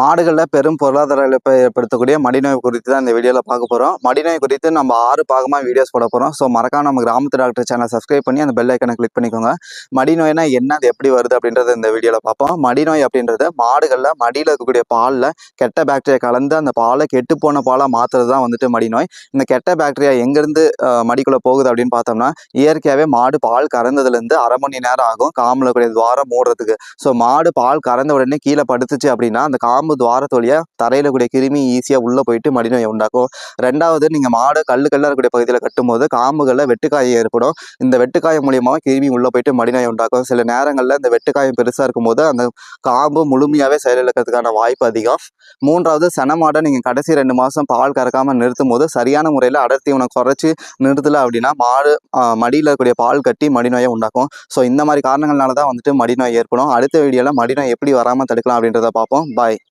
மாடுகளில் பெரும் பொருளாதார இழப்பை ஏற்படுத்தக்கூடிய மடிநோய் குறித்து தான் இந்த வீடியோவில் பார்க்க போகிறோம் மடிநோய் குறித்து நம்ம ஆறு பாகமாக வீடியோஸ் போட போகிறோம் ஸோ மறக்காம நம்ம கிராமத்து டாக்டர் சேனல் சப்ஸ்கிரைப் பண்ணி அந்த பெல் ஐக்கனை கிளிக் பண்ணிக்கோங்க. மடிநோய்னா என்ன அது எப்படி வருது அப்படின்றத இந்த வீடியோவில் பார்ப்போம். மடிநோய் அப்படின்றது மாடுகளில் மடியில் இருக்கக்கூடிய பாலில் கெட்ட பாக்டீரியா கலந்து அந்த பாலை கெட்டு போன பாலாக மாற்றுறது தான் வந்துட்டு மடிநோய். இந்த கெட்ட பாக்டீரியா எங்கேருந்து மடிக்குள்ளே போகுது அப்படின்னு பார்த்தோம்னா இயற்கையாகவே மாடு பால் கறந்ததுலேருந்து அரை மணி நேரம் ஆகும். காமில் இருக்கக்கூடிய துவாரம் மூடுறதுக்கு. ஸோ மாடு பால் கறந்த உடனே கீழே படுத்துச்சு அப்படின்னா அந்த காம்பு துவாரத்து வழியாக தரையில கூடிய கிருமி ஈஸியாக உள்ளே போயிட்டு மடிநோயை உண்டாக்கும். ரெண்டாவது நீங்கள் மாடு கல்லு கல்லாக இருக்கக்கூடிய பகுதியில் கட்டும்போது காம்புகளில் வெட்டுக்காயம் ஏற்படும். இந்த வெட்டுக்காயம் மூலியமாக கிருமி உள்ளே போயிட்டு மடிநோயை உண்டாக்கும். சில நேரங்களில் இந்த வெட்டுக்காயம் பெருசாக இருக்கும்போது அந்த காம்பு முழுமையாகவே செயலிழக்கிறதுக்கான வாய்ப்பு அதிகம். மூன்றாவது செனமாடை நீங்கள் கடைசி ரெண்டு மாதம் பால் கறக்காமல் நிறுத்தும் போது சரியான முறையில் அடர்த்தி உனக்கு குறைச்சி நிறுத்தலை அப்படின்னா மாடு மடியில் இருக்கக்கூடிய பால் கட்டி மடிநோயை உண்டாக்கும். ஸோ இந்த மாதிரி காரணங்கள்னால தான் வந்துட்டு மடிநோய் ஏற்படும். அடுத்த வீடியோவில் மடிநோய் எப்படி வராமல் தடுக்கலாம் அப்படின்றத பார்ப்போம். பாய்.